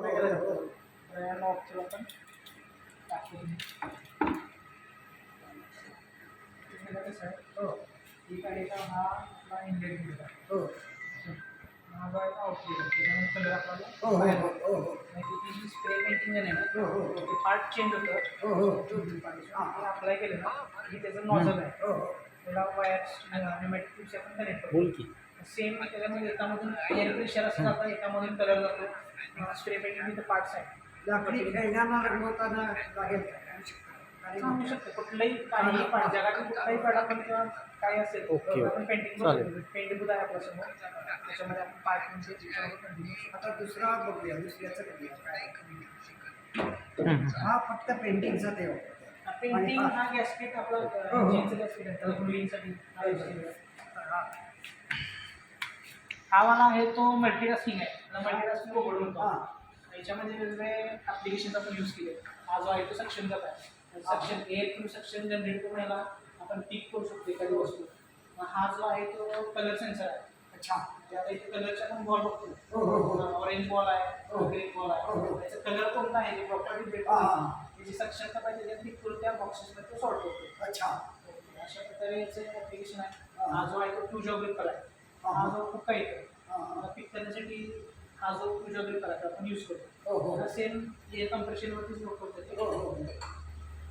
नॉबचं आपण हो एक आहे का हा आपला इंडियन गेला हो हा जो आहे आउटलेट आपल्याला स्प्रे पेंटिंग आहे ना हो हो ते पार्ट चेंज होतं हो हो अप्लाय केलं ना की त्याचं नॉझल आहे त्याला वायर्स आपण कनेक्ट बोल की सेम त्याच्यामध्ये एकामधून एअर प्रेशर असं जातं एकामधून कलर जातो स्प्रे पेंटिंग तिथं पार्ट्स आहे लाकडी खेळण्यांना रंगवताना लागेल का? सांगू शकतो कुठलंही काही पण जगातील कुठलाही पाडा पण किंवा काही असेल आपण पेंटिंग चालेल. पेंट बुध आहे आपल्यासमोर त्याच्यामध्ये आपण पार्ट म्हणजे आता दुसरा बघूया दुसऱ्याचं बघूया काय हम्म. हा फक्त पेंटिंगचा वापरतो. पेंटिंग हा गॅसकेट आपला हो, हो. गॅसकेट हा आहे. हा वाला आहे तो मल्टीटास्किंग आहे. त्याला मल्टीटास्किंग हा. याच्यामध्ये वेगवेगळे ॲप्लिकेशन आपण यूज केले. हा जो आहे तो सक्शन जात आहे. Suction air through suction generate करून याला आपण पिक करू शकतो एखादी वस्तू. हा जो आहे तो कलर सेन्सर आहे. अच्छा. आता इथे कलरच्या पण बॉल बघतो. हो हो हो. ऑरेंज बॉल आहे हो. ग्रीन बॉल हो, हो. आहे त्याचा कलर कोणता आहे? प्रॉपर्टी भेट हा, हा. त्याची सक्षमता पाहिजे त्याच्यात टिक करून त्या बॉक्सेसमध्ये तो सॉर्ट करतो अच्छा. अशा प्रकारे याचं ॲप्लिकेशन आहे. हा. हा जो आहे तो टू जॉग्रिकल आहे. हा. हा जो खूप काही आहे हा, हा. मला पिक करण्यासाठी हा जो आहे तो आपण यूज करतो. हो हो. सेम एअर कम्प्रेशनवरतीच वर्क करतो ते. हो हो.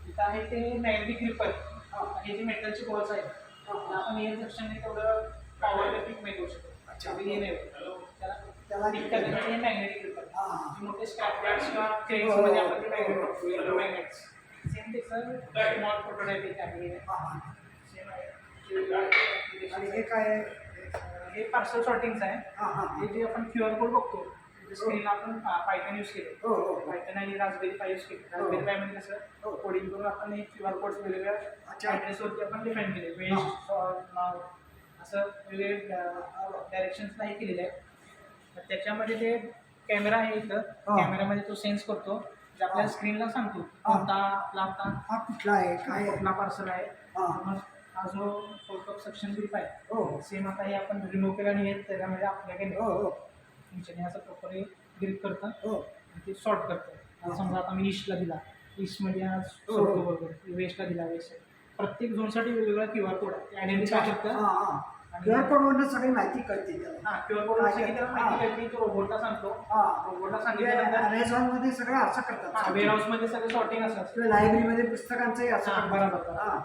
इथं आहे ते मॅग्नेटिक ग्रिपर आणि हे जे मेटलचे बॉल्स आहेत. आपण एअर सेक्शनने तेवढं पॉवर पिक नाही करू शकतो. हे नाही होत. त्याला त्याला पिक करण्यासाठी हे मॅग्नेटिक ग्रिपर हा, हा. मोठे स्क्रॅप गार्ड्स किंवा हो, क्रेन्समध्ये हो, आपण ते हो, मॅग्नेट हो. वापरतो yellow magnets same small prototype आहे. हा, हा. सेम आहे. आणि हे काय आहे? हे पार्सल शॉर्टिंगचं आहे. हा हा हे. जे आपण क्यू आर कोड बघतो स्क्रीनला आपण पायथन यूज केले. हो हो हो. पायथन आणि रासबेरी पाय यूज केले. रासबेरी पाय म्हणजे कसं कोडिंग करून आपण हे क्यू आर कोड वेगवेगळ्या. ॲड्रेसवरती आपण डिफाईन केले. वेज नाव असं वेगवेगळे डायरेक्शन्सला हे केलेले आहे त्याच्यामध्ये ते कॅमेरा आहे इथं. हा. कॅमेऱ्यामध्ये तो सेन्स करतो. जे आपल्याला स्क्रीनला सांगतो. कोणता आपला आता हा कुठला आहे? काय? कुठला पार्सल आहे. हा. मग हा जो फोटो सेक्शन ग्रीप आहे. हो हो. सेम आता हे आपण रिमूव्ह केलं आणि हे त्याच्यामध्ये आपल्याकडे हो हो. तुमच्याने असं प्रॉपर ग्रीप करतं हो. आणि ते सॉर्ट करतं आता समजा आता मी ईस्टला दिला. ईस्टमध्ये हा हो. सोडतो बरोबर वेस्टला दिला वेस्ट प्रत्येक झोनसाठी वेगवेगळा क्यू आर कोड आहे आयडेंटिफाय हा हा. क्यू आर कोडवरनं सगळी माहिती कळते त्याला. हां क्यू आर कोड माहिती कळते. तो रोबोटला सांगतो. हा. रोबोटला सांगितल्यानंतर अमेझॉनमध्ये सगळं असं करतात. वेअर हाऊसमध्ये सगळं सॉर्टिंग असं असतं. किंवा लायब्ररीमध्ये पुस्तकांचंही असं हां करतात. बरोबर हा.